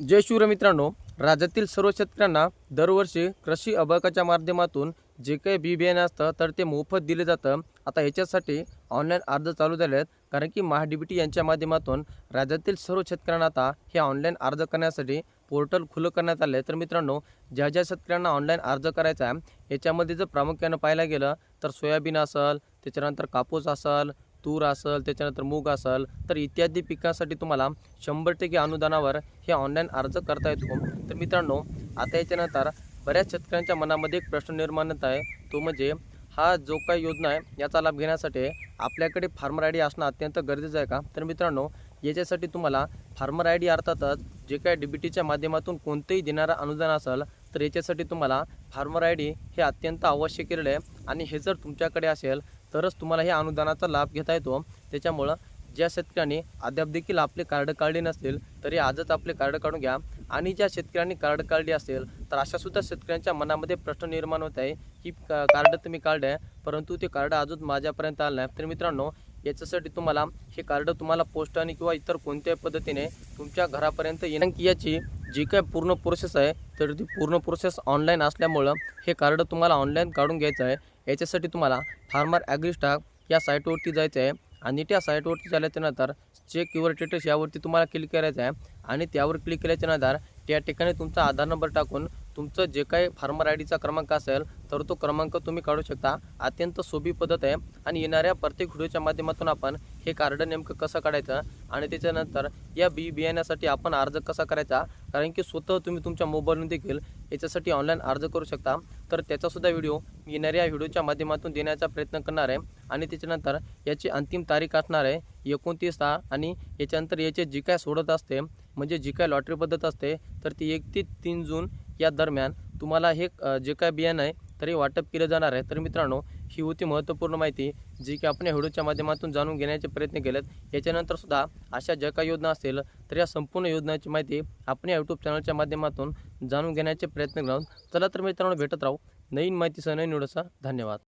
जय शिवराय मित्रांनो राज्यातील सर्व शेतकऱ्यांना दरवर्षी कृषी अभकाच्या माध्यमातून जे काही बी बियाणे असतं तर ते मोफत दिले जातं. आता ह्याच्यासाठी ऑनलाईन अर्ज चालू झाले आहेत कारण की महाडीबीटी यांच्या माध्यमातून राज्यातील सर्व शेतकऱ्यांना आता हे ऑनलाईन अर्ज करण्यासाठी पोर्टल खुलं करण्यात आलं आहे तर मित्रांनो ज्या ज्या शेतकऱ्यांना ऑनलाईन अर्ज करायचा आहे याच्यामध्ये जर प्रामुख्यानं पाहायला गेलं तर सोयाबीन असेल त्याच्यानंतर कापूस असेल तूर असेल त्याच्यानंतर मूग असेल तर इत्यादी पिकांसाठी तुम्हाला शंभर टक्के अनुदानावर हे ऑनलाईन अर्ज करता येतो. तर मित्रांनो आता याच्यानंतर बऱ्याच शेतकऱ्यांच्या मनामध्ये एक प्रश्न निर्माण होत आहे. तो म्हणजे हा जो काही योजना आहे याचा लाभ घेण्यासाठी आपल्याकडे फार्मर आय डी असणं अत्यंत गरजेचं आहे का? तर मित्रांनो याच्यासाठी तुम्हाला फार्मर आय डी अर्थातच जे काय डी बी टीच्या माध्यमातून कोणतंही देणारं अनुदान असेल तर याच्यासाठी तुम्हाला फार्मर आय डी हे अत्यंत आवश्यक केलेलं आहे. आणि हे जर तुमच्याकडे असेल तरच तुम्हाला ह्या अनुदानाचा लाभ घेता येतो. त्याच्यामुळं ज्या शेतकऱ्यांनी अद्याप देखील आपले कार्ड काढले नसतील तरी आजच आपले कार्ड काढून घ्या. आणि ज्या शेतकऱ्यांनी कार्ड काढली असेल तर अशा सुद्धा शेतकऱ्यांच्या मनामध्ये प्रश्न निर्माण होत आहे की कार्ड तुम्ही काढलं आहे परंतु ते कार्ड अजून माझ्यापर्यंत आलं नाही. तर मित्रांनो याच्यासाठी तुम्हाला हे कार्ड तुम्हाला पोस्टाने किंवा इतर कोणत्याही पद्धतीने तुमच्या घरापर्यंत येणं की याची जी काय पूर्ण प्रोसेस आहे तर ती पूर्ण प्रोसेस ऑनलाईन असल्यामुळं हे कार्ड तुम्हाला ऑनलाईन काढून घ्यायचं आहे. याच्यासाठी तुम्हाला फार्मर ॲग्रिस्टाक या साईटवरती जायचं आहे आणि त्या साईटवरती झाल्याच्यानंतर चेक युअर स्टेटस यावरती तुम्हाला क्लिक करायचं आहे आणि त्यावर क्लिक केल्याच्यानंतर त्या ठिकाणी तुमचा आधार नंबर टाकून तुमचं जे काही फार्मर आय डीचा क्रमांक असेल तर तो क्रमांक तुम्ही काढू शकता. अत्यंत सोपी पद्धत आहे. आणि येणाऱ्या प्रत्येक व्हिडिओच्या माध्यमातून आपण हे कार्ड नेमकं कसं काढायचं आणि त्याच्यानंतर या बी बियाण्यासाठी आपण अर्ज कसा करायचा? कारण की स्वतः तुम्ही तुमच्या मोबाईलवरून देखील याच्यासाठी ऑनलाईन अर्ज करू शकता. तर त्याचासुद्धा व्हिडिओ येणाऱ्या व्हिडिओच्या माध्यमातून देण्याचा प्रयत्न करणार आहे. आणि त्याच्यानंतर याची अंतिम तारीख असणार आहे एकोणतीस सहा. आणि याच्यानंतर याचे जी काय सोडत असते म्हणजे जी काय लॉटरी पद्धत असते तर ती एक ते तीन जून या दरम्यान तुम्हाला हे जे काय बियाणं आहे तरी वाटप केलं जाणार आहे. तर मित्रांनो ही होती महत्त्वपूर्ण माहिती जी की आपण या व्हिडिओच्या माध्यमातून जाणून घेण्याचे प्रयत्न केलेत. याच्यानंतर सुद्धा अशा ज्या काही योजना असतील तर या संपूर्ण योजनाची माहिती आपण या यूट्यूब चॅनलच्या माध्यमातून जाणून घेण्याचे प्रयत्न करावं चला तर मित्रांनो भेटत राहू नवीन माहितीसह नवीन व्हिडिओचा धन्यवाद.